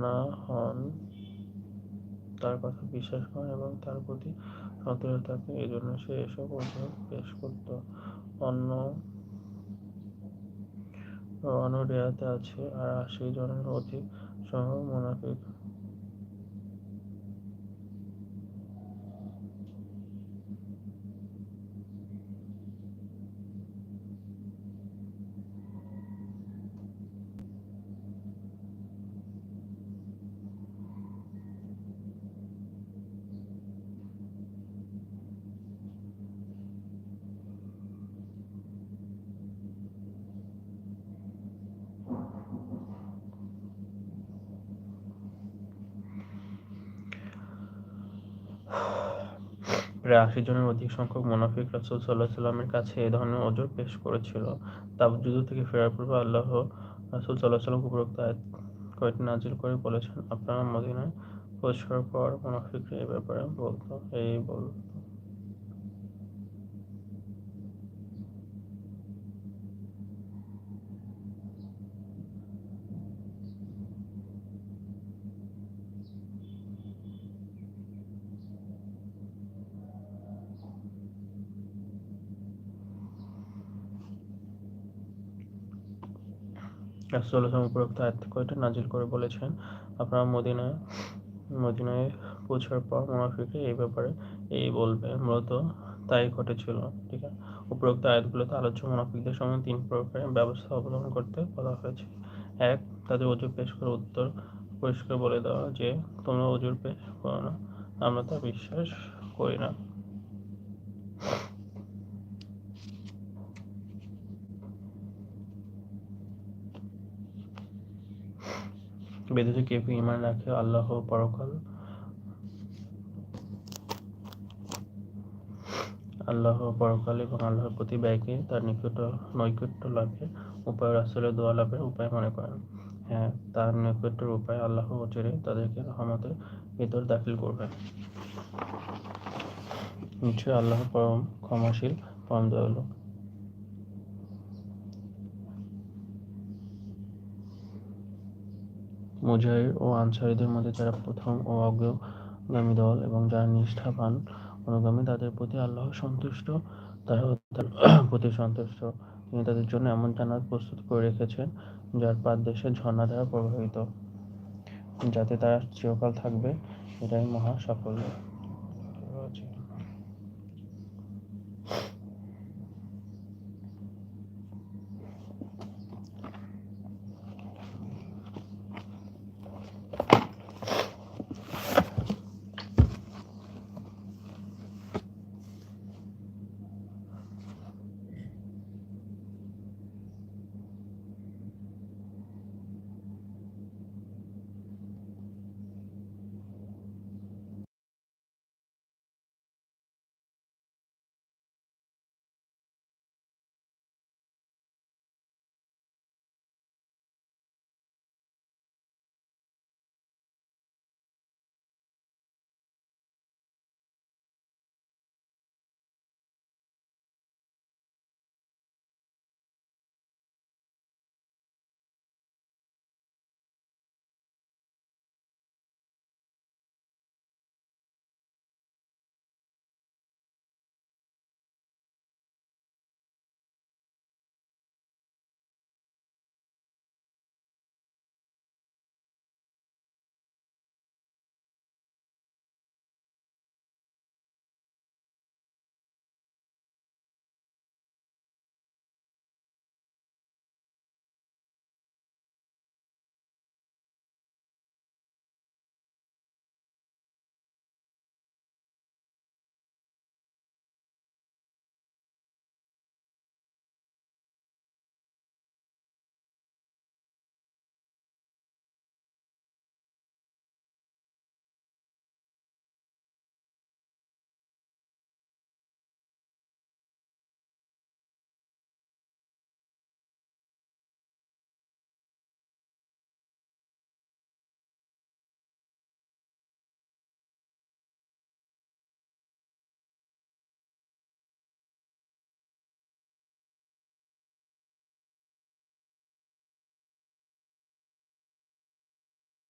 না হন, তার কথা বিশ্বাস করেন এবং তার প্রতি সতর্ক থাকেন। এজন্য জন্য সে এসব অজুহাত পেশ করত। অন্য অনুরিয়াতে আছে আর আশি জনের অধিক সহ মুনাফিক। প্রায় আশি জনের অধিক সংখ্যক মুনাফিক রাসূল সাল্লাহ সাল্লামের কাছে এ ধরনের অজর পেশ করেছিল। তাবুক যুদ্ধ থেকে ফেরার পূর্বে আল্লাহ রাসূল সাল্লাহ সাল্লাম উপরোক্ত আয়াত কয়েকটি নাজিল করে বলেছেন? আপনারা মদিনায় পৌঁছার পর মুনাফিকরা এ ব্যাপারে বলতো, এই বলতো। রাসূলুল্লাহ উপরোক্ত আয়াত কয়টা নাজিল করে বলেছেন, আপনারা মদিনায় মদিনায় পৌঁছার পর মুনাফিকরা এই ব্যাপারে এই বলবে, মূলত তাই ঘটেছিল, ঠিক আছে? উপরোক্ত আয়াতগুলোতে আলোচ্য মুনাফিকদের সঙ্গে তিন প্রকারের ব্যবস্থা অবলম্বন করতে বলা হয়েছে। এক, তাদের অজুর পেশ করে উত্তর পরিষ্কার বলে দেওয়া, যে তোমরা অজুর পেশ করো না, আমরা তা বিশ্বাস করি না। ব্যতীত কেউ ইমান রাখে, আল্লাহ পরকাল। আল্লাহ পরকাল এবং আল্লাহর প্রতি ব্যয়কে তার নিকট, নৈকট্য লাভের উপায় রাসুলের দোয়া লাভের উপায় মনে করেন। হ্যাঁ তার নৈকট্যের উপায় আল্লাহ অচিরে তাদেরকে রহমতের ভিতর দাখিল করবেন। নিশ্চয় আল্লাহ পরম ক্ষমাশীল, পরম দয়ালু। মুজাহির ও আনসারীদের মধ্যে যারা প্রথম ও অগ্রগামী দল এবং যারা নিষ্ঠাবান অনুগামী তাদের প্রতি আল্লাহ সন্তুষ্ট, তারা তার প্রতি সন্তুষ্ট। তিনি তাদের জন্য এমন জান্নাত প্রস্তুত করে রেখেছেন, যার পাদদেশে ঝর্ণা দ্বারা প্রবাহিত। যাতে তারা চিরকাল থাকবে, এটাই মহা সাফল্য।